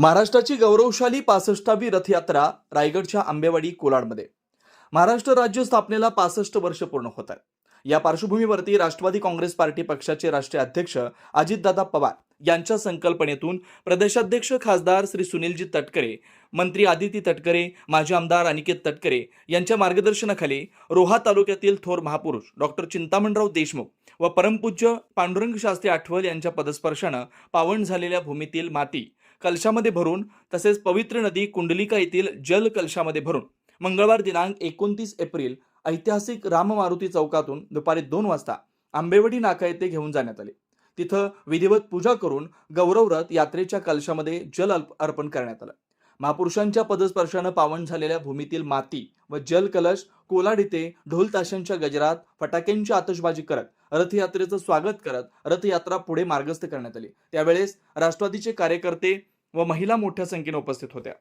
महाराष्ट्राची गौरवशाली पासष्टावी रथयात्रा रायगडच्या आंबेवाडी कोलाडमध्ये. महाराष्ट्र राज्य स्थापनेला पासष्ट वर्ष पूर्ण होत आहे या पार्श्वभूमीवरती राष्ट्रवादी काँग्रेस पार्टी पक्षाचे राष्ट्रीय अध्यक्ष अजितदादा पवार यांच्या संकल्पनेतून प्रदेशाध्यक्ष खासदार श्री सुनीलजी तटकरे मंत्री आदिती तटकरे माजी आमदार अनिकेत तटकरे यांच्या मार्गदर्शनाखाली रोहा तालुक्यातील थोर महापुरुष डॉक्टर चिंतामणराव देशमुख व परमपूज्य पांडुरंग शास्त्री आठवल यांच्या पदस्पर्शानं पावन झालेल्या भूमीतील माती कलशामध्ये भरून तसेच पवित्र नदी कुंडलिका येथील जल कलशामध्ये भरून. मंगळवार दिनांक एकोणतीस एप्रिल ऐतिहासिक राममारुती चौकातून दुपारी दोन वाजता आंबेवडी नाका येथे घेऊन जाण्यात आले. तिथं विधिवत पूजा करून गौरवरथ यात्रेच्या कलशामध्ये जल अर्पण करण्यात आलं. महापुरुषांच्या पदस्पर्शानं पावन झालेल्या भूमीतील माती व जल कलश कोलाड इथे ढोल ताशांच्या गजरात फटाक्यांची आतषबाजी करत रथयात्रेचं स्वागत करत रथयात्रा पुढे मार्गस्थ करण्यात आली. त्यावेळेस राष्ट्रवादीचे कार्यकर्ते व महिला मोठ्या संख्येने उपस्थित होत्या.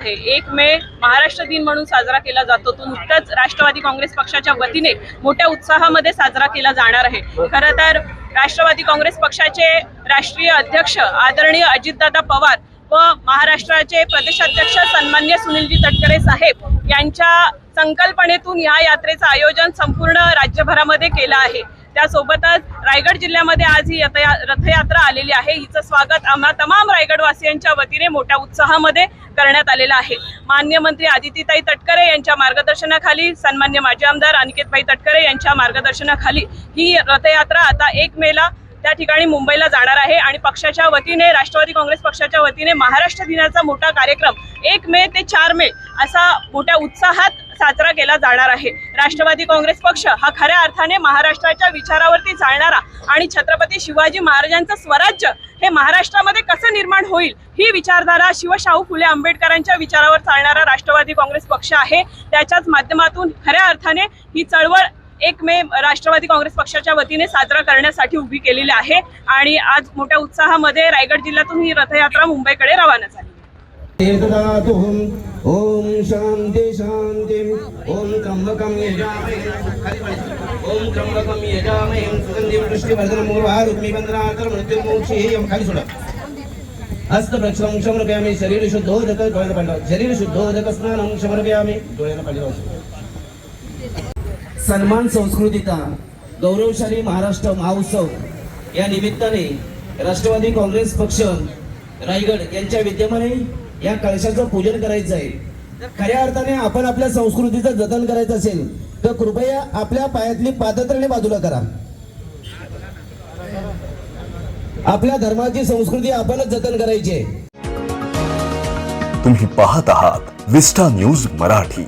एक मे महाराष्ट्र दिन म्हणून साजरा केला जातो. तो नुकताच राष्ट्रवादी काँग्रेस पक्षाच्या वतीने मोठ्या उत्साहामध्ये साजरा केला जाणार आहे. खरं तर राष्ट्रवादी काँग्रेस पक्षाचे राष्ट्रीय अध्यक्ष आदरणीय अजितदादा पवार व महाराष्ट्राचे प्रदेशाध्यक्ष सन्मान्य सुनीलजी तटकरे साहेब यांच्या संकल्पनेतून या यात्रेचं आयोजन संपूर्ण राज्यभरामध्ये केलं आहे. त्यासोबतच रायगड जिल्ह्यामध्ये आज ही यथया- रथयात्रा आलेली आहे. हिचं स्वागत आम्हा तमाम रायगडवासियांच्या वतीने मोठ्या उत्साहामध्ये करण्यात आलेलं आहे. मान्य मंत्री आदितीताई तटकरे यांच्या मार्गदर्शनाखाली सन्मान्य माजी आमदार अनिकेतभाई तटकरे यांच्या मार्गदर्शनाखाली ही रथयात्रा आता एक मेला त्या ठिकाणी मुंबईला जाणार आहे आणि पक्षाच्या वतीने राष्ट्रवादी काँग्रेस पक्षाच्या वतीने महाराष्ट्र दिनाचा मोठा कार्यक्रम एक मे ते चार मे असा मोठ्या उत्साहात साजरा केला जाणार आहे. राष्ट्रवादी काँग्रेस पक्ष हा खऱ्या अर्थाने महाराष्ट्राच्या विचारावरती चालणारा आणि छत्रपती शिवाजी महाराजांचं स्वराज्य हे महाराष्ट्रामध्ये कसं निर्माण होईल ही विचारधारा शिवशाहू फुले आंबेडकरांच्या विचारावर चालणारा राष्ट्रवादी काँग्रेस पक्ष आहे. त्याच्याच माध्यमातून खऱ्या अर्थाने ही चळवळ एक मे राष्ट्रवादी काँग्रेस पक्षाच्या वतीने साजरा करण्यासाठी उभी केलेली आहे. आणि आज मोठ्या उत्साहामध्ये रायगड जिल्ह्यातून ही रथयात्रा मुंबईकडे रवाना झाली. एतदातुहं ॐ शान्ति शान्तिम् ॐ त्र्यम्बकं यजामहे। ॐ त्र्यम्बकं यजामहे। सुगन्धिं पुष्टिवर्धनं मूर्वारुग्मिबन्धनार्थं मृत्युर्मोक्षेयं खाली सोडा हस्त प्रक्षम समर्पयामि शरीर शुद्धोदक डोळ्याला पाणी शरीर शुद्धोदक स्नानं समर्पयामि पाणी सन्मान संस्कृतीचा गौरवशाली महाराष्ट्र महोत्सव या निमित्ताने राष्ट्रवादी काँग्रेस पक्ष रायगड यांच्या विद्यमाने या कळशाचं पूजन करायचं आहे. खऱ्या अर्थाने आपण आपल्या संस्कृतीचं जतन करायचं असेल तर कृपया आपल्या पायातली पादत्राणे बाजूला करा. आपल्या धर्माची संस्कृती आपणच जतन करायची आहे. तुम्ही पाहत आहात विस्टा न्यूज मराठी.